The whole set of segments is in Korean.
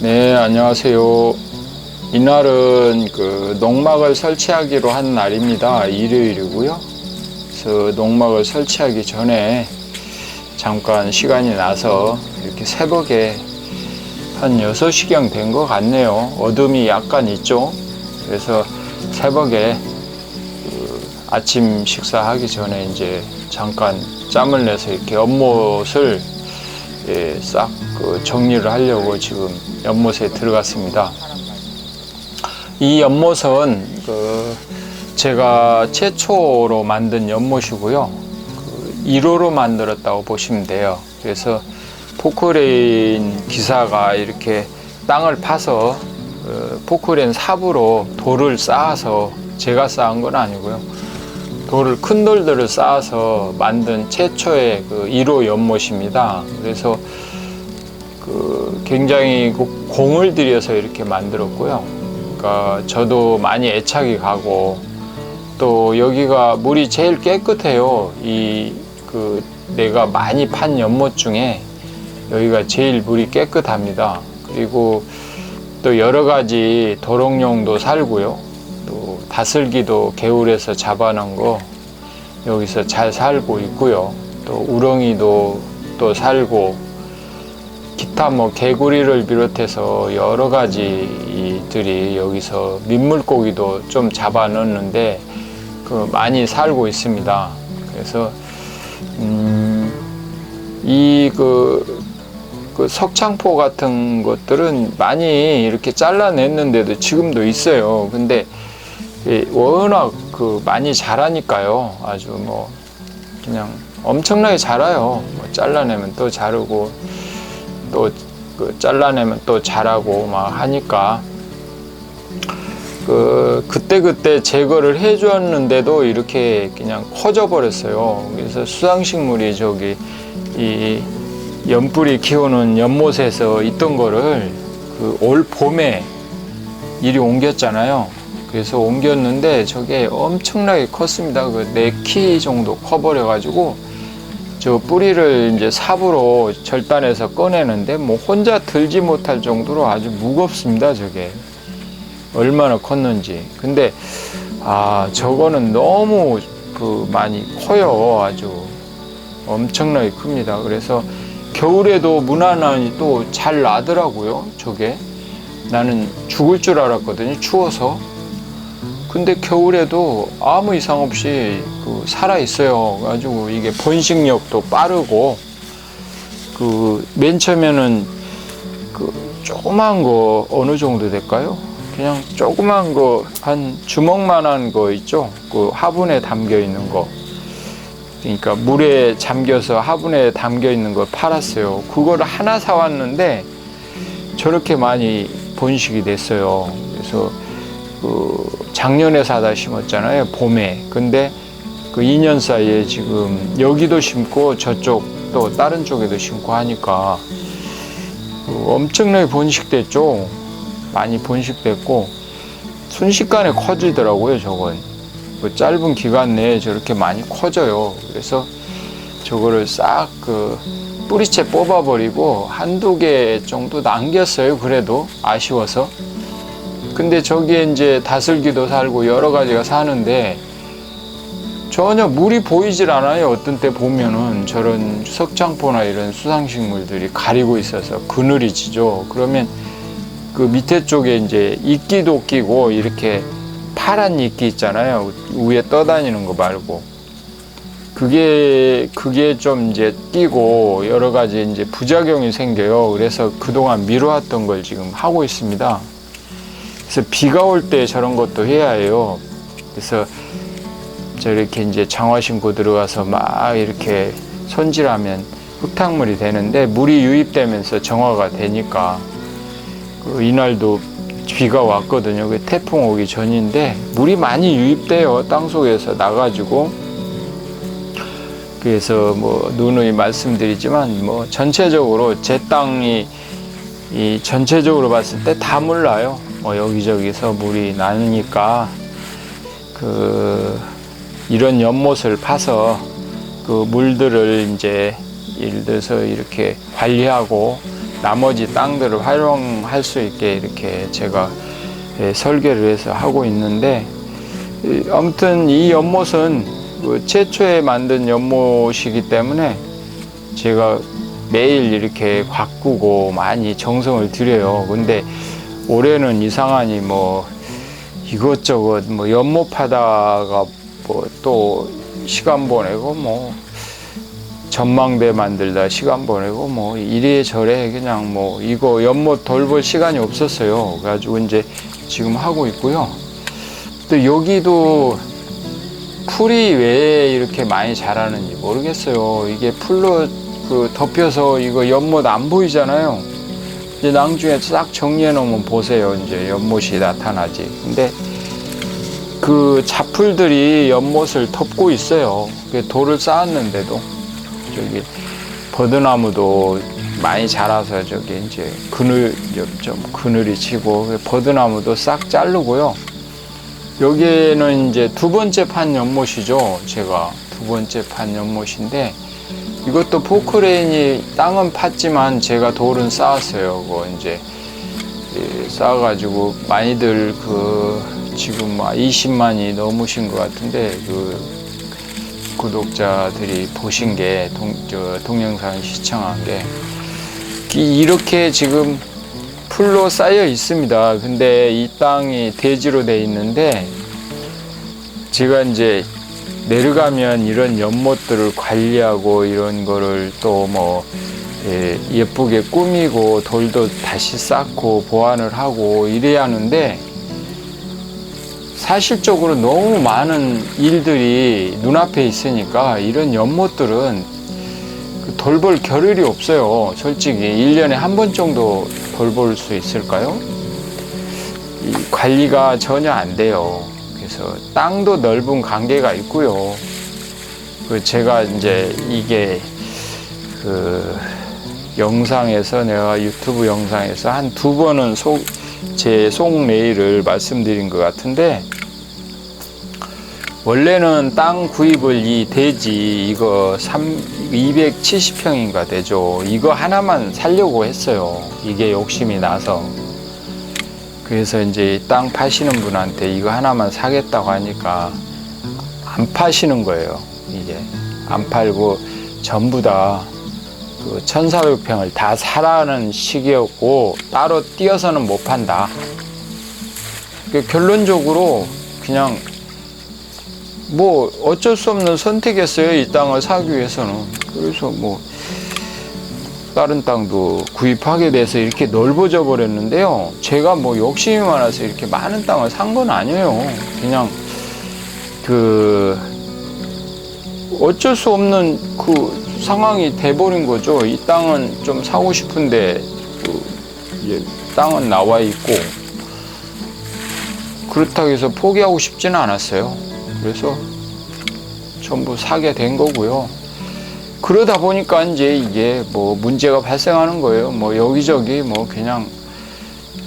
네, 안녕하세요. 이날은 그 농막을 설치하기로 한 날입니다. 일요일이고요. 그래서 농막을 설치하기 전에 잠깐 시간이 나서 이렇게 새벽에 한 6시경 된 것 같네요. 어둠이 약간 있죠. 그래서 새벽에 그 아침 식사하기 전에 이제 잠깐 짬을 내서 이렇게 연못을 예, 싹 그 정리를 하려고 지금 연못에 들어갔습니다. 이 연못은 그 제가 최초로 만든 연못이고요. 그 1호로 만들었다고 보시면 돼요. 그래서 포크레인 기사가 이렇게 땅을 파서 그 포크레인 삽으로 돌을 쌓아서 제가 쌓은 건 아니고요. 돌을 큰 돌들을 쌓아서 만든 최초의 그 1호 연못입니다. 그래서 그 굉장히 그 공을 들여서 이렇게 만들었고요. 그러니까 저도 많이 애착이 가고 또 여기가 물이 제일 깨끗해요. 이 그 내가 많이 판 연못 중에 여기가 제일 물이 깨끗합니다. 그리고 또 여러 가지 도롱뇽도 살고요. 또 다슬기도 개울에서 잡아놓은 거 여기서 잘 살고 있고요. 또 우렁이도 또 살고 기타 뭐 개구리를 비롯해서 여러 가지들이 여기서 민물고기도 좀 잡아넣는데 그 많이 살고 있습니다. 그래서 음, 이그 그 석창포 같은 것들은 많이 이렇게 잘라냈는데도 지금도 있어요. 근데 이 워낙 그 많이 자라니까요. 아주 뭐 그냥 엄청나게 자라요. 뭐 잘라내면 또 자르고 또 그 잘라내면 또 자라고 막 하니까 그 그때 그때 제거를 해줬는데도 이렇게 그냥 커져 버렸어요. 그래서 수상식물이 저기 이 연뿌리 키우는 연못에서 있던 거를 그 올 봄에 이리 옮겼잖아요. 그래서 옮겼는데 저게 엄청나게 컸습니다. 그네키 정도 커버려 가지고 저 뿌리를 이제 삽으로 절단해서 꺼내는데 뭐 혼자 들지 못할 정도로 아주 무겁습니다. 저게 얼마나 컸는지. 근데 아 저거는 너무 그 많이 커요. 아주 엄청나게 큽니다. 그래서 겨울에도 무난하니 또 잘 나더라고요. 저게 나는 죽을 줄 알았거든요. 추워서. 근데 겨울에도 아무 이상 없이 그 살아 있어요. 가지고 이게 번식력도 빠르고 그 맨 처음에는 그 조그만 거 어느 정도 될까요? 그냥 조그만 거 한 주먹만한 거 있죠. 그 화분에 담겨 있는 거. 그러니까 물에 잠겨서 화분에 담겨 있는 걸 팔았어요. 그거를 하나 사왔는데 저렇게 많이 번식이 됐어요. 그래서 그 작년에 사다 심었잖아요. 봄에. 근데 그 2년 사이에 지금 여기도 심고 저쪽 또 다른 쪽에도 심고 하니까 그 엄청나게 번식됐죠. 많이 번식됐고 순식간에 커지더라고요. 저건. 그 짧은 기간 내에 저렇게 많이 커져요. 그래서 저거를 싹 그 뿌리채 뽑아버리고 한두 개 정도 남겼어요. 그래도 아쉬워서. 근데 저기에 이제 다슬기도 살고 여러 가지가 사는데 전혀 물이 보이질 않아요. 어떤 때 보면은 저런 석창포나 이런 수상식물들이 가리고 있어서 그늘이 지죠. 그러면 그 밑에 쪽에 이제 이끼도 끼고 이렇게 파란 이끼 있잖아요. 위에 떠다니는 거 말고. 그게, 그게 좀 이제 끼고 여러 가지 이제 부작용이 생겨요. 그래서 그동안 미뤄왔던 걸 지금 하고 있습니다. 그래서 비가 올 때 저런 것도 해야 해요. 그래서 저렇게 이제 장화 신고 들어가서 막 이렇게 손질하면 흙탕물이 되는데 물이 유입되면서 정화가 되니까 그 이날도 비가 왔거든요. 그 태풍 오기 전인데 물이 많이 유입돼요. 땅 속에서 나가지고 그래서 뭐 누누이 말씀드리지만 뭐 전체적으로 제 땅이 이 전체적으로 봤을 때 다 물나요. 뭐 여기저기서 물이 나니까 그 이런 연못을 파서 그 물들을 이제 예를 들어서 이렇게 관리하고 나머지 땅들을 활용할 수 있게 이렇게 제가 예, 설계를 해서 하고 있는데 이, 아무튼 이 연못은 그 최초에 만든 연못이기 때문에 제가 매일 이렇게 가꾸고 많이 정성을 들여요. 근데 올해는 이상하니 뭐 이것저것 뭐 연못하다가 뭐 또 시간 보내고 뭐 전망대 만들다 시간 보내고 뭐 이래 저래 그냥 뭐 이거 연못 돌볼 시간이 없었어요. 그래가지고 이제 지금 하고 있고요. 또 여기도 풀이 왜 이렇게 많이 자라는지 모르겠어요. 이게 풀로 그 덮여서 이거 연못 안 보이잖아요. 이제 나중에 싹 정리해 놓으면 보세요. 이제 연못이 나타나지. 근데 그 잡풀들이 연못을 덮고 있어요. 그 돌을 쌓았는데도 저기 버드나무도 많이 자라서 저기 이제 그늘 좀 그늘이 치고 버드나무도 싹 자르고요. 여기에는 이제 두 번째 판 연못이죠. 제가 두 번째 판 연못인데 이것도 포크레인이 땅은 팠지만 제가 돌은 쌓았어요. 그거 이제 예, 쌓아가지고 많이들 그 지금 뭐 20만이 넘으신 것 같은데 그 구독자들이 보신 게 동, 저 동영상 시청한 게 이- 이렇게 지금 풀로 쌓여 있습니다. 근데 이 땅이 대지로 돼 있는데 제가 이제 내려가면 이런 연못들을 관리하고 이런 거를 또뭐 예쁘게 꾸미고 돌도 다시 쌓고 보완을 하고 이래야 하는데 사실적으로 너무 많은 일들이 눈앞에 있으니까 이런 연못들은 그 돌볼 겨를이 없어요. 솔직히 1년에 한 번 정도 돌볼 수 있을까요? 이 관리가 전혀 안 돼요. 그래서 땅도 넓은 관계가 있고요. 그 제가 이제 이게 그 영상에서 내가 유튜브 영상에서 한 두 번은 속, 제 속내일을 말씀드린 것 같은데 원래는 땅 구입을 이 대지 이거 3, 270평인가 되죠. 이거 하나만 살려고 했어요. 이게 욕심이 나서. 그래서 이제 땅 파시는 분한테 이거 하나만 사겠다고 하니까 안 파시는 거예요. 이게 안 팔고 전부 다 그 1,400평을 다 사라는 시기였고 따로 띄어서는 못 판다. 그 결론적으로 그냥 뭐 어쩔 수 없는 선택이었어요. 이 땅을 사기 위해서는. 그래서 뭐 다른 땅도 구입하게 돼서 이렇게 넓어져 버렸는데요. 제가 뭐 욕심이 많아서 이렇게 많은 땅을 산 건 아니에요. 그냥 그 어쩔 수 없는 그 상황이 돼버린 거죠. 이 땅은 좀 사고 싶은데 그 땅은 나와 있고 그렇다고 해서 포기하고 싶지는 않았어요. 그래서 전부 사게 된 거고요. 그러다 보니까 이제 이게 뭐 문제가 발생하는 거예요. 뭐 여기저기 뭐 그냥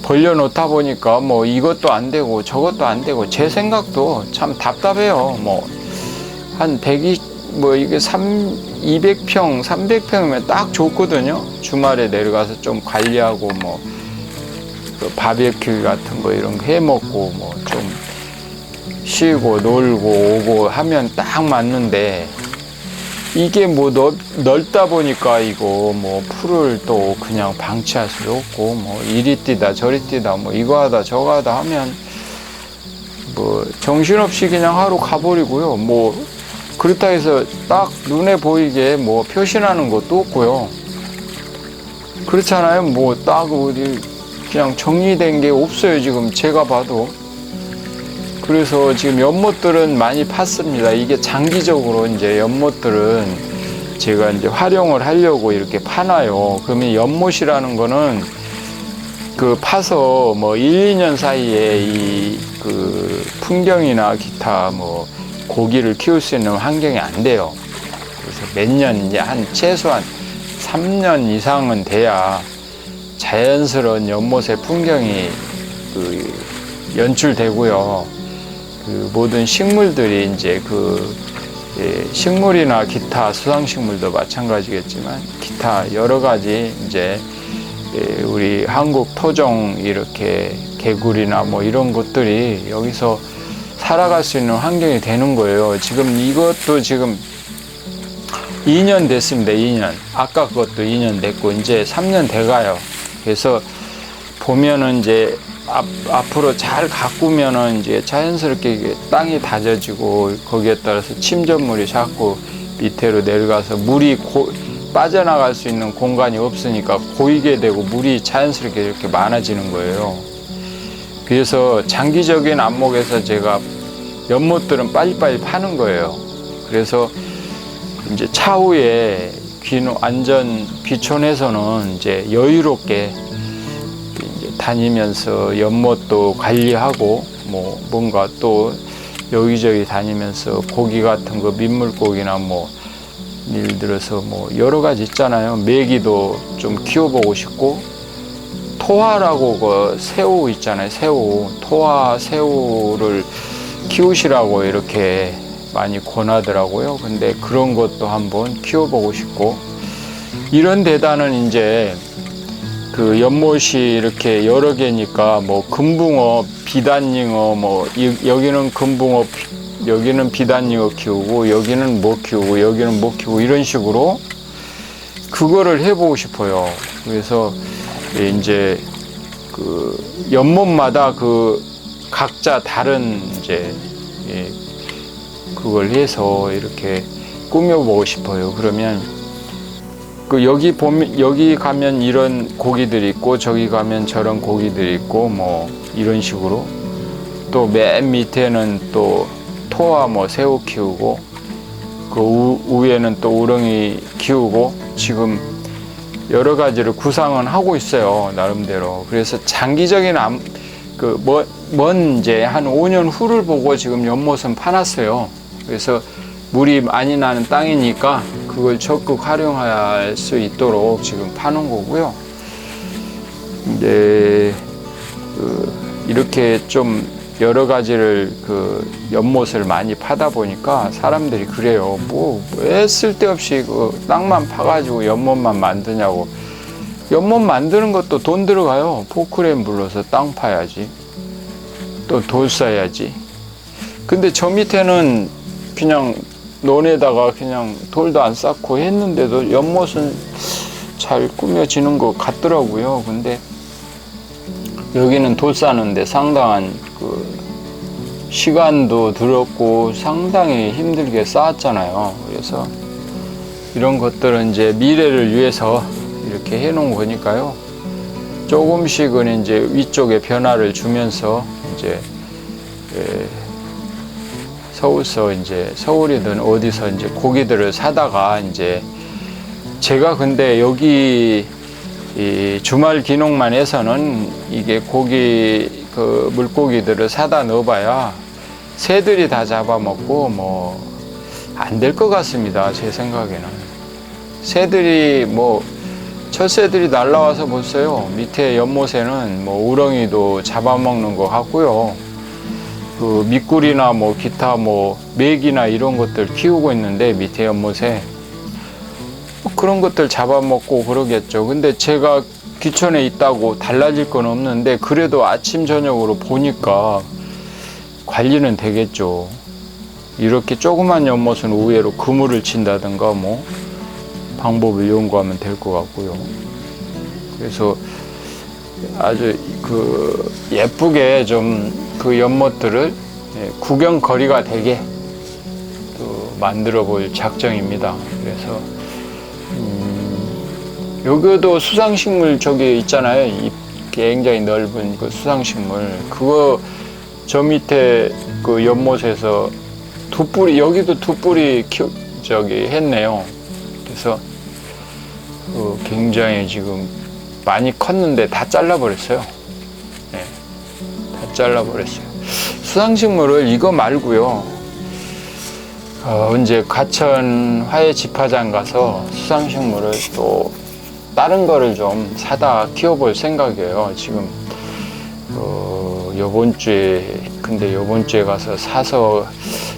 벌려놓다 보니까 뭐 이것도 안 되고 저것도 안 되고 제 생각도 참 답답해요. 뭐 한 120, 뭐 이게 3, 200평, 300평이면 딱 좋거든요. 주말에 내려가서 좀 관리하고 뭐 그 바베큐 같은 거 이런 거 해 먹고 뭐 좀 쉬고 놀고 오고 하면 딱 맞는데 이게 뭐 넓, 넓다 보니까 이거 뭐 풀을 또 그냥 방치할 수도 없고 뭐 이리 뛰다 저리 뛰다 뭐 이거 하다 저거 하다 하면 뭐 정신없이 그냥 하루 가버리고요. 뭐 그렇다 해서 딱 눈에 보이게 뭐 표시나는 것도 없고요. 그렇잖아요. 뭐 딱 어디 그냥 정리된 게 없어요. 지금 제가 봐도. 그래서 지금 연못들은 많이 팠습니다. 이게 장기적으로 이제 연못들은 제가 이제 활용을 하려고 이렇게 파놔요. 그러면 연못이라는 거는 그 파서 뭐 1, 2년 사이에 이 그 풍경이나 기타 뭐 고기를 키울 수 있는 환경이 안 돼요. 그래서 몇 년 이제 한 최소한 3년 이상은 돼야 자연스러운 연못의 풍경이 그 연출되고요. 그 모든 식물들이 이제 그 예, 식물이나 기타 수상식물도 마찬가지겠지만 기타 여러 가지 이제 예, 우리 한국 토종 이렇게 개구리나 뭐 이런 것들이 여기서 살아갈 수 있는 환경이 되는 거예요. 지금 이것도 지금 2년 됐습니다. 2년. 아까 그것도 2년 됐고 이제 3년 돼가요. 그래서 보면은 이제 앞, 앞으로 잘 가꾸면은 이제 자연스럽게 이게 땅이 다져지고 거기에 따라서 침전물이 자꾸 밑으로 내려가서 물이 고, 빠져나갈 수 있는 공간이 없으니까 고이게 되고 물이 자연스럽게 이렇게 많아지는 거예요. 그래서 장기적인 안목에서 제가 연못들은 빨리빨리 파는 거예요. 그래서 이제 차후에 귀농 안전 귀촌에서는 이제 여유롭게 다니면서 연못도 관리하고 뭐 뭔가 또 여기저기 다니면서 고기 같은 거 민물고기나 뭐 예를 들어서 뭐 여러 가지 있잖아요. 메기도 좀 키워보고 싶고 토화라고 그 새우 있잖아요. 새우 토화 새우를 키우시라고 이렇게 많이 권하더라고요. 근데 그런 것도 한번 키워보고 싶고 이런 데다는 이제 그 연못이 이렇게 여러 개니까 뭐 금붕어, 비단잉어 뭐 이- 여기는 금붕어, 비- 여기는 비단잉어 키우고 여기는 뭐 키우고 여기는 뭐 키우고 이런 식으로 그거를 해보고 싶어요. 그래서 이제 그 연못마다 그 각자 다른 이제 예, 그걸 해서 이렇게 꾸며보고 싶어요. 그러면 그 여기 보면 여기 가면 이런 고기들이 있고 저기 가면 저런 고기들이 있고 뭐 이런 식으로. 또 맨 밑에는 또 토와 뭐 새우 키우고 그 우, 위에는 또 우렁이 키우고. 지금 여러 가지를 구상은 하고 있어요 나름대로. 그래서 장기적인 암, 그먼 이제 한 5년 후를 보고 지금 연못은 파놨어요. 그래서 물이 많이 나는 땅이니까 그걸 적극 활용할 수 있도록 지금 파는 거고요. 이제 그 이렇게 좀 여러 가지를 그 연못을 많이 파다 보니까 사람들이 그래요. 뭐 왜 쓸데없이 그 땅만 파가지고 연못만 만드냐고. 연못 만드는 것도 돈 들어가요. 포크레인 불러서 땅 파야지. 또돌 쌓아야지. 근데 저 밑에는 그냥 논에다가 그냥 돌도 안 쌓고 했는데도 연못은 잘 꾸며지는 것 같더라고요. 근데 여기는 돌 쌓는데 상당한 그 시간도 들었고 상당히 힘들게 쌓았잖아요. 그래서 이런 것들은 이제 미래를 위해서 이렇게 해놓은 거니까요. 조금씩은 이제 위쪽에 변화를 주면서 이제 에, 서울서 이제 서울이든 어디서 이제 고기들을 사다가 이제 제가 근데 여기 이 주말 기농만 해서는 이게 고기 그 물고기들을 사다 넣어봐야 새들이 다 잡아먹고 뭐 안 될 것 같습니다 제 생각에는. 새들이 뭐 철새들이 날라와서 보세요. 밑에 연못에는 뭐 우렁이도 잡아먹는 것 같고요 그 미꾸리나 뭐 기타 뭐 메기나 이런 것들 키우고 있는데 밑에 연못에 뭐 그런 것들 잡아먹고 그러겠죠. 근데 제가 귀촌에 있다고 달라질 건 없는데 그래도 아침 저녁으로 보니까 관리는 되겠죠. 이렇게 조그만 연못은 우회로 그물을 친다든가 뭐 방법을 연구하면 될 것 같고요. 그래서 아주 그 예쁘게 좀 그 연못들을 예, 구경거리가 되게 또 만들어 볼 작정입니다. 그래서 음, 여기도 수상식물 저기 있잖아요. 이 굉장히 넓은 그 수상식물 그거 저 밑에 그 연못에서 두 뿌리 여기도 두 뿌리 키 저기 했네요. 그래서 그 굉장히 지금 많이 컸는데 다 잘라버렸어요. 네, 다 잘라버렸어요. 수상식물을 이거 말고요. 어, 언제 가천 화훼 집화장 가서 수상식물을 또 다른 거를 좀 사다 키워볼 생각이에요. 지금 어, 요번 주에 근데 요번 주에 가서 사서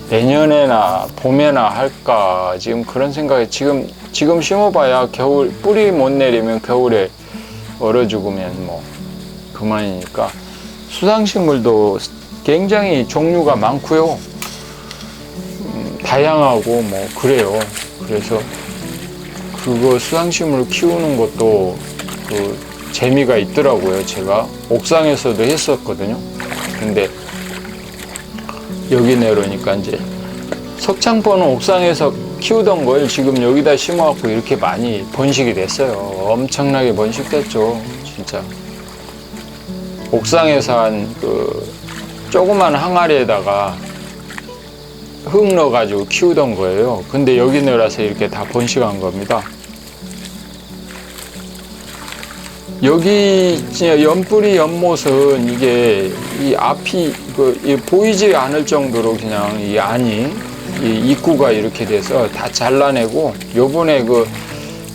내년에나 봄에나 할까 지금 그런 생각이 지금 지금 심어봐야 겨울 뿌리 못 내리면 겨울에 얼어 죽으면 뭐 그만이니까 수상식물도 굉장히 종류가 많고요. 음, 다양하고 뭐 그래요. 그래서 그거 수상식물 키우는 것도 그 재미가 있더라고요. 제가 옥상에서도 했었거든요. 근데 여기 내려오니까 이제 석창포는 옥상에서 키우던 걸 지금 여기다 심어갖고 이렇게 많이 번식이 됐어요. 엄청나게 번식됐죠. 진짜. 옥상에서 한 그 조그만 항아리에다가 흙 넣어가지고 키우던 거예요. 근데 여기 내려서 이렇게 다 번식한 겁니다. 여기 연뿌리 연못은 이게 이 앞이 그이 보이지 않을 정도로 그냥 이 안이 이 입구가 이렇게 돼서 다 잘라내고 요번에 그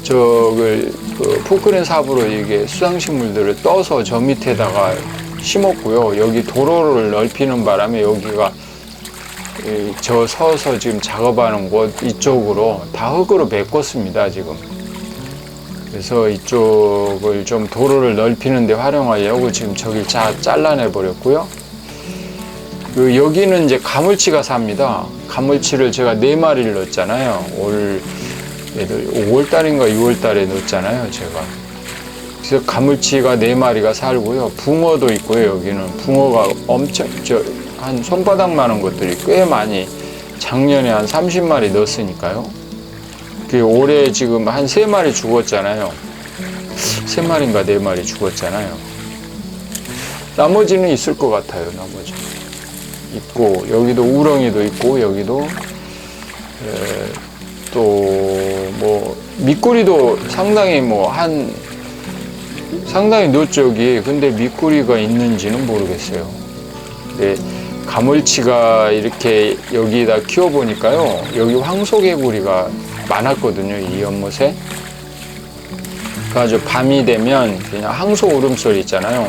저그 그 포크린 삽으로 이게 수상식물들을 떠서 저 밑에다가 심었고요. 여기 도로를 넓히는 바람에 여기가 이저 서서 지금 작업하는 곳 이쪽으로 다 흙으로 메꿨습니다 지금. 그래서 이쪽을 좀 도로를 넓히는 데 활용하려고 지금 저길 자, 잘라내 버렸고요. 그 여기는 이제 가물치가 삽니다. 가물치를 제가 네 마리를 넣었잖아요. 올 얘들 5월 달인가 6월 달에 넣었잖아요, 제가. 그래서 가물치가 네 마리가 살고요. 붕어도 있고요, 여기는. 붕어가 엄청 저 한 손바닥 많은 것들이 꽤 많이 작년에 한 30마리 넣었으니까요. 그 올해 지금 한 세 마리 죽었잖아요. 세 마리인가 네 마리 죽었잖아요. 나머지는 있을 것 같아요. 나머지 있고 여기도 우렁이도 있고 여기도 또뭐 밑구리도 상당히 뭐 한 상당히 여기. 근데 밑구리가 있는지는 모르겠어요. 근데 가물치가 이렇게 여기다 키워 보니까요. 여기 황소개구리가 많았거든요. 이 연못에. 그래가지고 밤이 되면 그냥 항소 울음소리 있잖아요.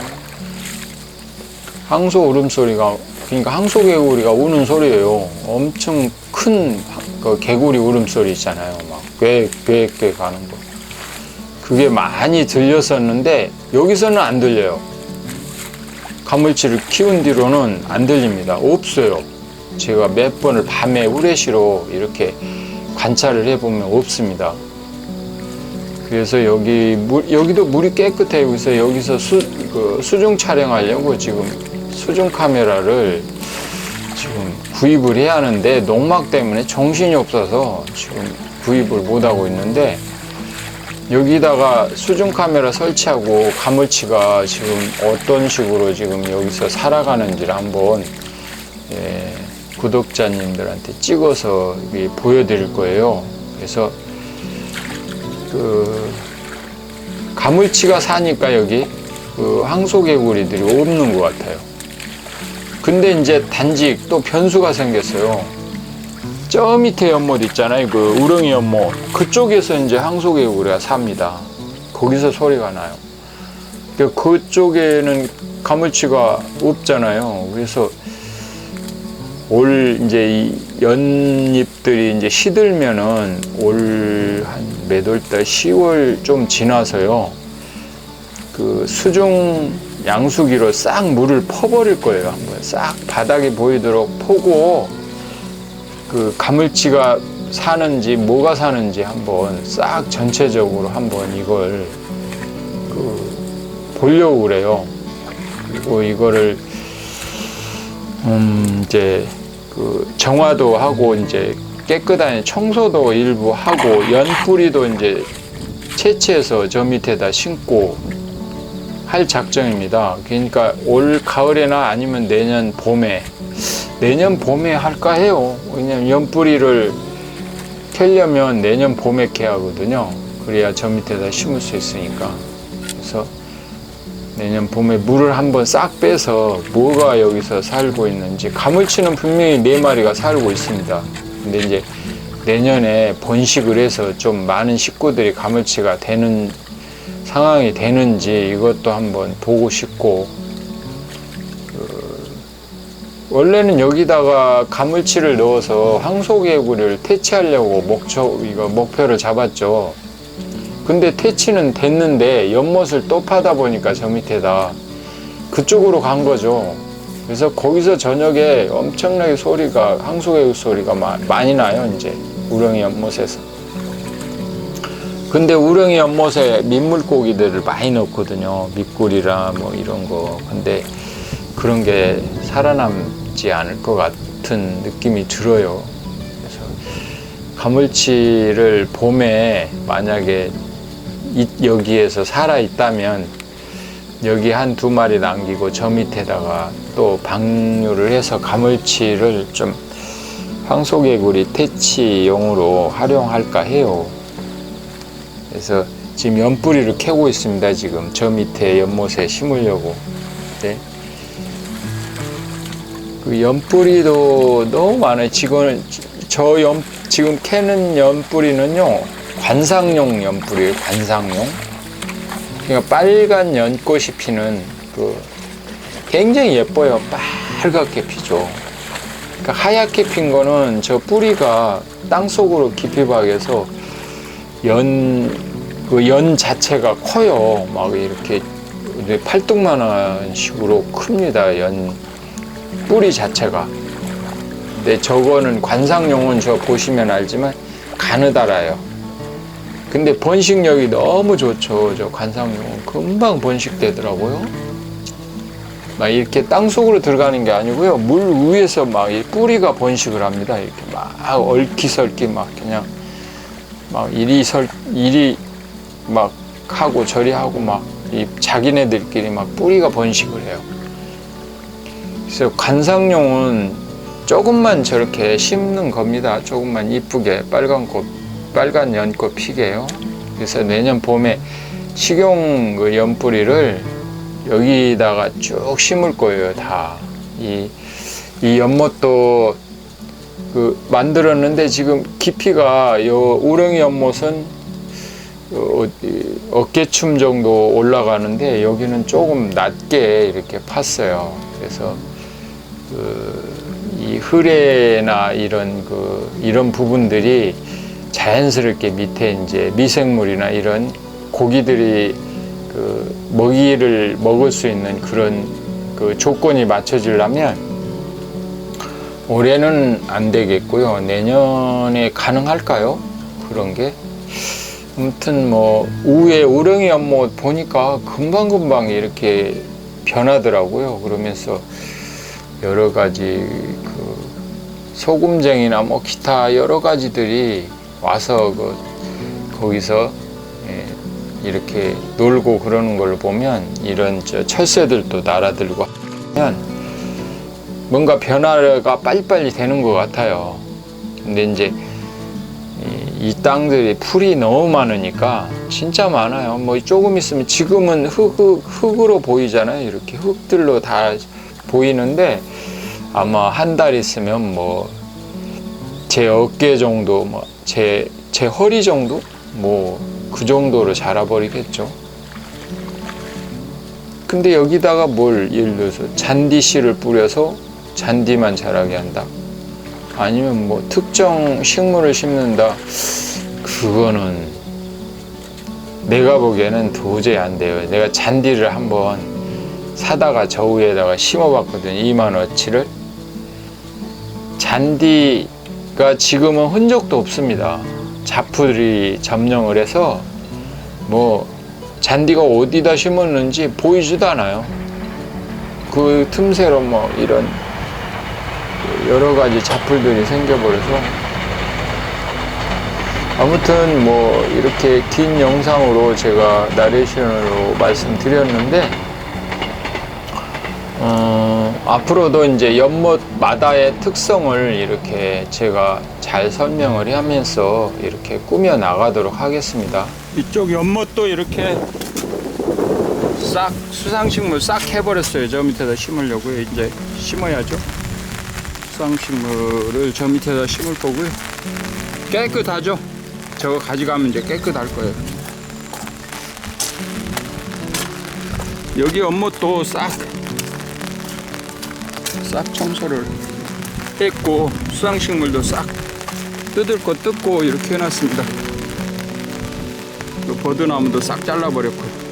항소 울음소리가 그러니까 항소개구리가 우는 소리예요. 엄청 큰 그 개구리 울음소리 있잖아요. 막 꽥꽥꽥 가는 거. 그게 많이 들렸었는데 여기서는 안 들려요. 가물치를 키운 뒤로는 안 들립니다. 없어요. 제가 몇 번을 밤에 우레시로 이렇게 관찰을 해보면 없습니다. 그래서 여기 물, 여기도 물이 깨끗해요. 그래서 여기서 수, 그 수중 촬영하려고 지금 수중 카메라를 지금 구입을 해야 하는데 농막 때문에 정신이 없어서 지금 구입을 못 하고 있는데 여기다가 수중 카메라 설치하고 가물치가 지금 어떤 식으로 지금 여기서 살아가는지를 한번 예, 구독자님들한테 찍어서 보여드릴 거예요. 그래서 그 가물치가 사니까 여기 그 항소개구리들이 없는 것 같아요. 근데 이제 단지 또 변수가 생겼어요. 저 밑에 연못 있잖아요. 그 우렁이 연못. 그쪽에서 이제 항소개구리가 삽니다. 거기서 소리가 나요. 그 그쪽에는 가물치가 없잖아요. 그래서 올 이제 이 연잎들이 이제 시들면은 올 한 몇월달 10월 좀 지나서요. 그 수중 양수기로 싹 물을 퍼버릴 거예요. 한번 싹 바닥이 보이도록 포고 그 가물치가 사는지 뭐가 사는지 한번 싹 전체적으로 한번 이걸 그 보려고 그래요. 그리고 이거를 음 이제 그 정화도 하고 이제 깨끗한 청소도 일부 하고 연뿌리도 이제 채취해서 저 밑에다 심고 할 작정입니다. 그러니까 올 가을에나 아니면 내년 봄에 내년 봄에 할까 해요. 왜냐면 연뿌리를 캐려면 내년 봄에 캐야 하거든요. 그래야 저 밑에다 심을 수 있으니까. 그래서 내년 봄에 물을 한번 싹 빼서 뭐가 여기서 살고 있는지 가물치는 분명히 네 마리가 살고 있습니다. 근데 이제 내년에 번식을 해서 좀 많은 식구들이 가물치가 되는 상황이 되는지 이것도 한번 보고 싶고 그 원래는 여기다가 가물치를 넣어서 황소개구리를 퇴치하려고 목표 이거 목표를 잡았죠. 근데 퇴치는 됐는데 연못을 또 파다 보니까 저 밑에다 그쪽으로 간 거죠. 그래서 거기서 저녁에 엄청나게 소리가 항소개구 소리가 마- 많이 나요 이제 우렁이 연못에서. 근데 우렁이 연못에 민물고기들을 많이 넣거든요. 밑굴이라 뭐 이런 거. 근데 그런 게 살아남지 않을 것 같은 느낌이 들어요. 그래서 가물치를 봄에 만약에 이- 여기에서 살아 있다면 여기 한 두 마리 남기고 저 밑에다가 또 방류를 해서 가물치를 좀 황소개구리 퇴치용으로 활용할까 해요. 그래서 지금 연뿌리를 캐고 있습니다. 지금 저 밑에 연못에 심으려고. 네. 그 연뿌리도 너무 많아요. 지금 저 연, 지금 캐는 연뿌리는요 관상용 연뿌리예요. 관상용. 그러니까 빨간 연꽃이 피는 그 굉장히 예뻐요. 빨갛게 피죠. 그러니까 하얗게 핀 거는 저 뿌리가 땅 속으로 깊이 박여서 연, 그 연 자체가 커요. 막 이렇게 팔뚝만한 식으로 큽니다. 연 뿌리 자체가. 근데 저거는 관상용은 저 보시면 알지만 가느다라요. 근데 번식력이 너무 좋죠. 저 관상용은 금방 번식되더라고요. 막 이렇게 땅 속으로 들어가는 게 아니고요. 물 위에서 막이 뿌리가 번식을 합니다. 이렇게 막 얽히설기 막 그냥 막 이리 설 이리 막 하고 저리 하고 막 이 자기네들끼리 막 뿌리가 번식을 해요. 그래서 관상용은 조금만 저렇게 심는 겁니다. 조금만 이쁘게 빨간 꽃, 빨간 연꽃 피게요. 그래서 내년 봄에 식용 그 연뿌리를 여기다가 쭉 심을 거예요. 다. 이, 이 연못도 그 만들었는데 지금 깊이가 요 우렁이 연못은 어, 이 어깨춤 정도 올라가는데 여기는 조금 낮게 이렇게 팠어요. 그래서 그 이 흐레나 이런 그 이런 부분들이 자연스럽게 밑에 이제 미생물이나 이런 고기들이 그 먹이를 먹을 수 있는 그런 그 조건이 맞춰지려면 올해는 안 되겠고요. 내년에 가능할까요? 그런 게 아무튼 뭐 우에 우렁이 연못 보니까 금방금방 이렇게 변하더라고요. 그러면서 여러 가지 그 소금쟁이나 뭐 기타 여러 가지들이 와서 그 거기서 예, 이렇게 놀고 그러는 걸 보면 이런 저 철새들도 날아들고 하면 뭔가 변화가 빨리빨리 되는 것 같아요. 근데 이제 이, 이 땅들이 풀이 너무 많으니까 진짜 많아요. 뭐 조금 있으면 지금은 흙, 흙, 흙 으로 보이잖아요. 이렇게 흙들로 다 보이는데 아마 한 달 있으면 뭐 제 어깨 정도, 뭐 제 제 허리 정도, 뭐 그 정도로 자라버리겠죠. 근데 여기다가 뭘 예를 들어서 잔디 씨를 뿌려서 잔디만 자라게 한다. 아니면 뭐 특정 식물을 심는다. 그거는 내가 보기에는 도저히 안 돼요. 내가 잔디를 한번 사다가 저 위에다가 심어봤거든요. 2만 어치를. 잔디가 지금은 흔적도 없습니다. 잡풀이 점령을 해서 뭐 잔디가 어디다 심었는지 보이지도 않아요. 그 틈새로 뭐 이런 여러 가지 잡풀들이 생겨버려서 아무튼 뭐 이렇게 긴 영상으로 제가 나레이션으로 말씀드렸는데 어, 앞으로도 이제 연못 마다의 특성을 이렇게 제가 잘 설명을 하면서 이렇게 꾸며 나가도록 하겠습니다. 이쪽 연못도 이렇게 싹 수상식물 싹 해버렸어요. 저 밑에다 심으려고요. 이제 심어야죠. 수상식물을 저 밑에다 심을 거고요. 깨끗하죠? 저거 가져가면 이제 깨끗할 거예요. 여기 연못도 싹, 싹 청소를 했고, 수상식물도 싹 뜯을 거 뜯고 이렇게 해놨습니다. 그 버드나무도 싹 잘라버렸고